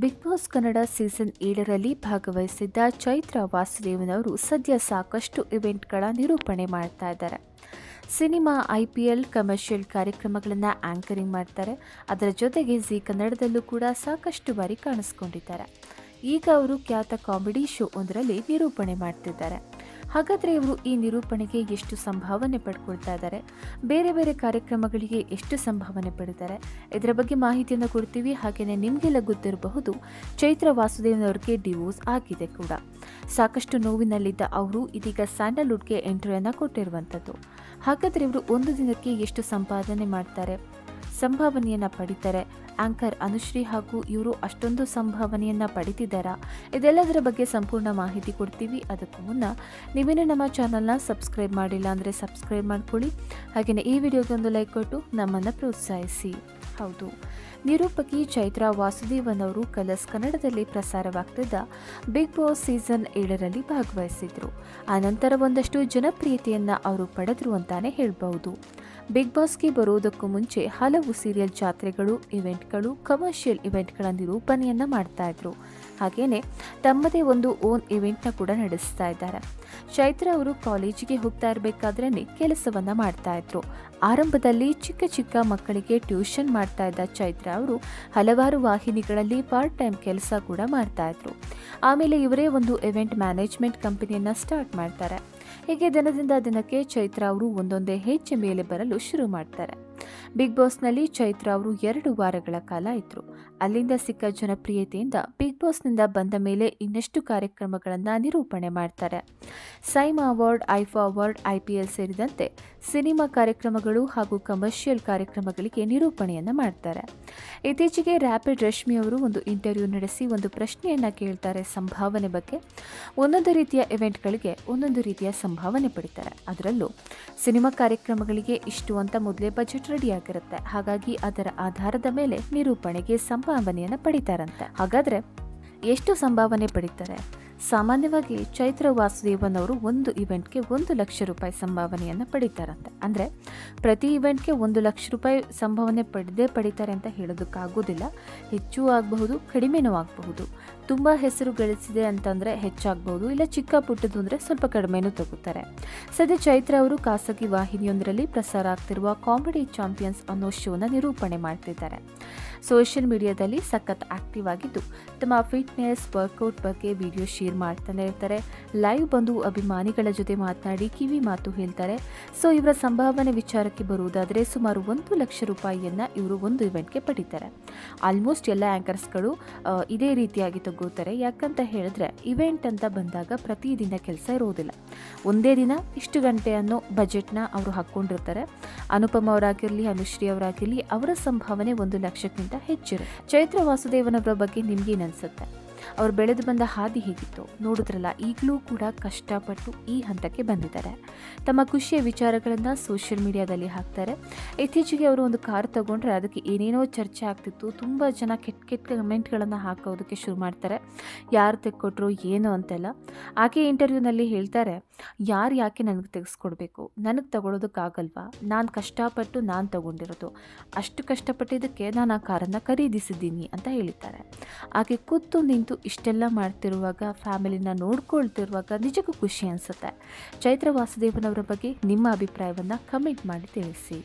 Big boss Kannada season ಏಳರಲ್ಲಿ ಭಾಗವಹಿಸಿದ್ದ ಚೈತ್ರ ವಾಸುದೇವನವರು ಸದ್ಯ ಸಾಕಷ್ಟು ಇವೆಂಟ್ಗಳ ನಿರೂಪಣೆ ಮಾಡ್ತಾ ಇದ್ದಾರೆ. Cinema, I P L, commercial ಕಾರ್ಯಕ್ರಮಗಳನ್ನು ಆಂಕರಿಂಗ್ ಮಾಡ್ತಾರೆ. ಅದರ ಜೊತೆಗೆ ಜಿ ಕನ್ನಡದಲ್ಲೂ ಕೂಡ ಸಾಕಷ್ಟು ಬಾರಿ ಕಾಣಿಸ್ಕೊಂಡಿದ್ದಾರೆ. ಈಗ ಅವರು ಖ್ಯಾತ ಕಾಮಿಡಿ ಶೋ ಒಂದರಲ್ಲಿ ನಿರೂಪಣೆ ಮಾಡ್ತಿದ್ದಾರೆ. ಹಾಗಾದರೆ ಇವರು ಈ ನಿರೂಪಣೆಗೆ ಎಷ್ಟು ಸಂಭಾವನೆ ಪಡ್ಕೊಳ್ತಾ ಇದ್ದಾರೆ ಬೇರೆ ಬೇರೆ ಕಾರ್ಯಕ್ರಮಗಳಿಗೆ ಎಷ್ಟು ಸಂಭಾವನೆ ಪಡಿದ್ದಾರೆ ಇದರ ಬಗ್ಗೆ ಮಾಹಿತಿಯನ್ನು ಕೊಡ್ತೀವಿ. ಹಾಗೆಯೇ ನಿಮಗೆಲ್ಲ ಗೊತ್ತಿರಬಹುದು, ಚೈತ್ರ ವಾಸುದೇವನ್ ಅವರಿಗೆ ಡಿವೋರ್ಸ್ ಆಗಿದೆ ಕೂಡ. ಸಾಕಷ್ಟು ನೋವಿನಲ್ಲಿದ್ದ ಅವರು ಇದೀಗ ಸ್ಯಾಂಡಲ್ವುಡ್ಗೆ ಎಂಟ್ರಿಯನ್ನು ಕೊಟ್ಟಿರುವಂಥದ್ದು ಹಾಗಾದರೆ ಇವರು ಒಂದು ದಿನಕ್ಕೆ ಎಷ್ಟು ಸಂಪಾದನೆ ಮಾಡ್ತಾರೆ? ಸಂಭಾವನೆಯನ್ನು ಪಡಿತಾರೆ. ಆಂಕರ್, ಅನುಶ್ರೀ ಹಾಗೂ ಇವರು ಅಷ್ಟೊಂದು ಸಂಭಾವನೆಯನ್ನು ಪಡಿತಿದ್ದಾರಾ? ಇದೆಲ್ಲದರ ಬಗ್ಗೆ ಸಂಪೂರ್ಣ ಮಾಹಿತಿ ಕೊಡ್ತೀವಿ. ಅದಕ್ಕೂ ಮುನ್ನ ನೀವೇನು ನಮ್ಮ ಚಾನಲ್ನ ಸಬ್ಸ್ಕ್ರೈಬ್ ಮಾಡಿಲ್ಲ ಅಂದರೆ ಸಬ್ಸ್ಕ್ರೈಬ್ ಮಾಡ್ಕೊಳ್ಳಿ. ಹಾಗೆಯೇ ಈ ವಿಡಿಯೋಗೆ ಒಂದು ಲೈಕ್ ಕೊಟ್ಟು ನಮ್ಮನ್ನು ಪ್ರೋತ್ಸಾಹಿಸಿ. ಹೌದು. ನಿರೂಪಕಿ ಚೈತ್ರಾ ವಾಸುದೇವನ್ ಅವರು ಕಲರ್ಸ್ ಕನ್ನಡದಲ್ಲಿ ಪ್ರಸಾರವಾಗ್ತಿದ್ದ ಬಿಗ್ ಬಾಸ್ ಸೀಸನ್ ಏಳರಲ್ಲಿ ಭಾಗವಹಿಸಿದ್ರು. ಆನಂತರ ಒಂದಷ್ಟು ಜನಪ್ರಿಯತೆಯನ್ನು ಅವರು ಪಡೆದ್ರು ಅಂತಾನೆ ಹೇಳ್ಬಹುದು. ಬಿಗ್ ಬಾಸ್ಗೆ ಬರೋದಕ್ಕೂ ಮುಂಚೆ ಹಲವು ಸೀರಿಯಲ್ ಜಾತ್ರೆಗಳು, ಇವೆಂಟ್ಗಳು, ಕಮರ್ಷಿಯಲ್ ಇವೆಂಟ್ಗಳ ನಿರೂಪಣೆಯನ್ನು ಮಾಡ್ತಾ ಇದ್ರು. ಹಾಗೇನೆ ತಮ್ಮದೇ ಒಂದು ಓನ್ ಇವೆಂಟ್ನ ಕೂಡ ನಡೆಸ್ತಾ ಇದ್ದಾರೆ. ಚೈತ್ರ ಅವರು ಕಾಲೇಜಿಗೆ ಹೋಗ್ತಾ ಇರಬೇಕಾದ್ರೇ ಕೆಲಸವನ್ನು ಮಾಡ್ತಾ ಇದ್ರು. ಆರಂಭದಲ್ಲಿ ಚಿಕ್ಕ ಚಿಕ್ಕ ಮಕ್ಕಳಿಗೆ ಟ್ಯೂಷನ್ ಮಾಡ್ತಾ ಇದ್ದ ಚೈತ್ರ ಅವರು ಹಲವಾರು ವಾಹಿನಿಗಳಲ್ಲಿ ಪಾರ್ಟ್ ಟೈಮ್ ಕೆಲಸ ಕೂಡ ಮಾಡ್ತಾ ಇದ್ರು. ಆಮೇಲೆ ಇವರೇ ಒಂದು ಇವೆಂಟ್ ಮ್ಯಾನೇಜ್ಮೆಂಟ್ ಕಂಪನಿಯನ್ನು ಸ್ಟಾರ್ಟ್ ಮಾಡ್ತಾರೆ. ಹೀಗೆ ದಿನದಿಂದ ದಿನಕ್ಕೆ ಚೈತ್ರ ಅವರು ಒಂದೊಂದೇ ಹೆಜ್ಜೆ ಮೇಲೆ ಬರಲು ಶುರು ಮಾಡ್ತಾರೆ. ಬಿಗ್ ಬಾಸ್ನಲ್ಲಿ ಚೈತ್ರ ಅವರು ಎರಡು ವಾರಗಳ ಕಾಲ ಇದ್ರು. ಅಲ್ಲಿಂದ ಸಿಕ್ಕ ಜನಪ್ರಿಯತೆಯಿಂದ ಬಿಗ್ ಬಾಸ್ನಿಂದ ಬಂದ ಮೇಲೆ ಇನ್ನಷ್ಟು ಕಾರ್ಯಕ್ರಮಗಳನ್ನು ನಿರೂಪಣೆ ಮಾಡ್ತಾರೆ. SIIMA award IIFA award I P L ಸೇರಿದಂತೆ ಸಿನಿಮಾ ಕಾರ್ಯಕ್ರಮಗಳು ಹಾಗೂ ಕಮರ್ಷಿಯಲ್ ಕಾರ್ಯಕ್ರಮಗಳಿಗೆ ನಿರೂಪಣೆಯನ್ನು ಮಾಡ್ತಾರೆ. ಇತ್ತೀಚೆಗೆ ರ್ಯಾಪಿಡ್ ರಶ್ಮಿ ಅವರು ಒಂದು ಇಂಟರ್ವ್ಯೂ ನಡೆಸಿ ಒಂದು ಪ್ರಶ್ನೆಯನ್ನು ಕೇಳ್ತಾರೆ ಸಂಭಾವನೆ ಬಗ್ಗೆ. ಒಂದೊಂದು ರೀತಿಯ ಇವೆಂಟ್ಗಳಿಗೆ ಒಂದೊಂದು ರೀತಿಯ ಸಂಭಾವನೆ ಪಡಿತಾರೆ. ಅದರಲ್ಲೂ ಸಿನಿಮಾ ಕಾರ್ಯಕ್ರಮಗಳಿಗೆ ಇಷ್ಟು ಅಂತ ಮೊದಲೇ ಬಜೆಟ್ ರೆಡಿಯಾಗಿರುತ್ತೆ ಹಾಗಾಗಿ ಅದರ ಆಧಾರದ ಮೇಲೆ ನಿರೂಪಣೆಗೆ ಸಂಭಾವನೆಯನ್ನು ಪಡಿತಾರಂತೆ. ಹಾಗಾದರೆ ಎಷ್ಟು ಸಂಭಾವನೆ ಪಡಿತಾರೆ? ಸಾಮಾನ್ಯವಾಗಿ ಚೈತ್ರ ವಾಸುದೇವನ್ ಅವರು ಒಂದು ಇವೆಂಟ್ಗೆ ಒಂದು ಲಕ್ಷ ರೂಪಾಯಿ ಸಂಭಾವನೆಯನ್ನು ಪಡಿತಾರಂತೆ. ಅಂದರೆ ಪ್ರತಿ ಇವೆಂಟ್ಗೆ ಒಂದು ಲಕ್ಷ ರೂಪಾಯಿ ಸಂಭಾವನೆ ಪಡೆದೇ ಪಡಿತಾರೆ ಅಂತ ಹೇಳೋದಕ್ಕಾಗೋದಿಲ್ಲ. ಹೆಚ್ಚು ಆಗಬಹುದು, ಕಡಿಮೆನೂ ಆಗಬಹುದು. ತುಂಬ ಹೆಸರು ಗಳಿಸಿದೆ ಅಂತಂದರೆ ಹೆಚ್ಚಾಗಬಹುದು, ಇಲ್ಲ ಚಿಕ್ಕ ಪುಟ್ಟದು ಅಂದರೆ ಸ್ವಲ್ಪ ಕಡಿಮೆನೂ ತಗೋತಾರೆ. ಸದ್ಯ ಚೈತ್ರ ಅವರು ಖಾಸಗಿ ವಾಹಿನಿಯೊಂದರಲ್ಲಿ ಪ್ರಸಾರ ಆಗ್ತಿರುವ ಕಾಮಿಡಿ ಚಾಂಪಿಯನ್ಸ್ ಅನ್ನೋ ಶೋನ ನಿರೂಪಣೆ ಮಾಡ್ತಿದ್ದಾರೆ. ಸೋಷಿಯಲ್ ಮೀಡಿಯಾದಲ್ಲಿ ಸಖತ್ ಆಕ್ಟಿವ್ ಆಗಿದ್ದು, ತಮ್ಮ ಫಿಟ್ನೆಸ್ ವರ್ಕೌಟ್ ಬಗ್ಗೆ ವಿಡಿಯೋ ಶೇರ್ ಮಾಡ್ತಾನೆ ಇರ್ತಾರೆ. ಲೈವ್ ಬಂದು ಅಭಿಮಾನಿಗಳ ಜೊತೆ ಮಾತನಾಡಿ ಕಿವಿ ಮಾತು ಹೇಳ್ತಾರೆ. ಸೊ ಇವರ ಸಂಭಾವನೆ ವಿಚಾರಕ್ಕೆ ಬರುವುದಾದರೆ ಸುಮಾರು ಒಂದು ಲಕ್ಷ ರೂಪಾಯಿಯನ್ನು ಇವರು ಒಂದು ಇವೆಂಟ್ಗೆ ಪಡಿತಾರೆ. ಆಲ್ಮೋಸ್ಟ್ ಎಲ್ಲ ಆ್ಯಂಕರ್ಸ್ಗಳು ಇದೇ ರೀತಿಯಾಗಿ ತಗೋತಾರೆ ಯಾಕಂತ ಹೇಳಿದ್ರೆ ಇವೆಂಟ್ ಅಂತ ಬಂದಾಗ ಪ್ರತಿದಿನ ಕೆಲಸ ಇರೋದಿಲ್ಲ. ಒಂದೇ ದಿನ ಇಷ್ಟು ಗಂಟೆ ಅನ್ನೋ ಬಜೆಟ್ನ ಅವರು ಹಾಕ್ಕೊಂಡಿರ್ತಾರೆ. ಅನುಪಮ ಅವರಾಗಿರಲಿ, ಅನುಶ್ರೀ ಅವರಾಗಿರಲಿ, ಅವರ ಸಂಭಾವನೆ ಒಂದು ಲಕ್ಷಕ್ಕಿಂತ ಹೆಚ್ಚಿರು ಚೈತ್ರ ವಾಸುದೇವನವರ ಬಗ್ಗೆ ನಿಮ್ಗೇನು ಅನ್ಸುತ್ತೆ? ಅವ್ರು ಬೆಳೆದು ಬಂದ ಹಾದಿ ಹೇಗಿತ್ತು ನೋಡಿದ್ರಲ್ಲ, ಈಗಲೂ ಕೂಡ ಕಷ್ಟಪಟ್ಟು ಈ ಹಂತಕ್ಕೆ ಬಂದಿದ್ದಾರೆ. ತಮ್ಮ ಖುಷಿಯ ವಿಚಾರಗಳನ್ನು ಸೋಷಿಯಲ್ ಮೀಡಿಯಾದಲ್ಲಿ ಹಾಕ್ತಾರೆ. ಇತ್ತೀಚೆಗೆ ಅವರು ಒಂದು ಕಾರ್ ತಗೊಂಡ್ರೆ ಅದಕ್ಕೆ ಏನೇನೋ ಚರ್ಚೆ ಆಗ್ತಿತ್ತು. ತುಂಬ ಜನ ಕೆಟ್ಟ ಕೆಟ್ಟ ಕಮೆಂಟ್ಗಳನ್ನು ಹಾಕೋದಕ್ಕೆ ಶುರು ಮಾಡ್ತಾರೆ. ಯಾರು ತೆಕ್ಕೊಟ್ರು, ಏನು ಅಂತೆಲ್ಲ. ಆಕೆ ಇಂಟರ್ವ್ಯೂನಲ್ಲಿ ಹೇಳ್ತಾರೆ, ಯಾರು ಯಾಕೆ ನನಗೆ ತೆಗೆಸ್ಕೊಡ್ಬೇಕು? ನನಗೆ ತಗೊಳ್ಳೋದಕ್ಕಾಗಲ್ವಾ ನಾನು ಕಷ್ಟಪಟ್ಟು ನಾನು ತಗೊಂಡಿರೋದು. ಅಷ್ಟು ಕಷ್ಟಪಟ್ಟಿದ್ದಕ್ಕೆ ನಾನು ಆ ಕಾರನ್ನು ಖರೀದಿಸಿದ್ದೀನಿ ಅಂತ ಹೇಳಿದ್ದಾರೆ. ಆಕೆ ಕೂತು ನಿಂತು ಇಷ್ಟೆಲ್ಲ ಮಾಡ್ತಿರುವಾಗ, ಫ್ಯಾಮಿಲಿನ ನೋಡ್ಕೊಳ್ತಿರುವಾಗ ನಿಜಕ್ಕೂ ಖುಷಿ ಅನಿಸುತ್ತೆ. ಚೈತ್ರ ವಾಸುದೇವನವರ ಬಗ್ಗೆ ನಿಮ್ಮ ಅಭಿಪ್ರಾಯವನ್ನು ಕಮೆಂಟ್ ಮಾಡಿ ತಿಳಿಸಿ.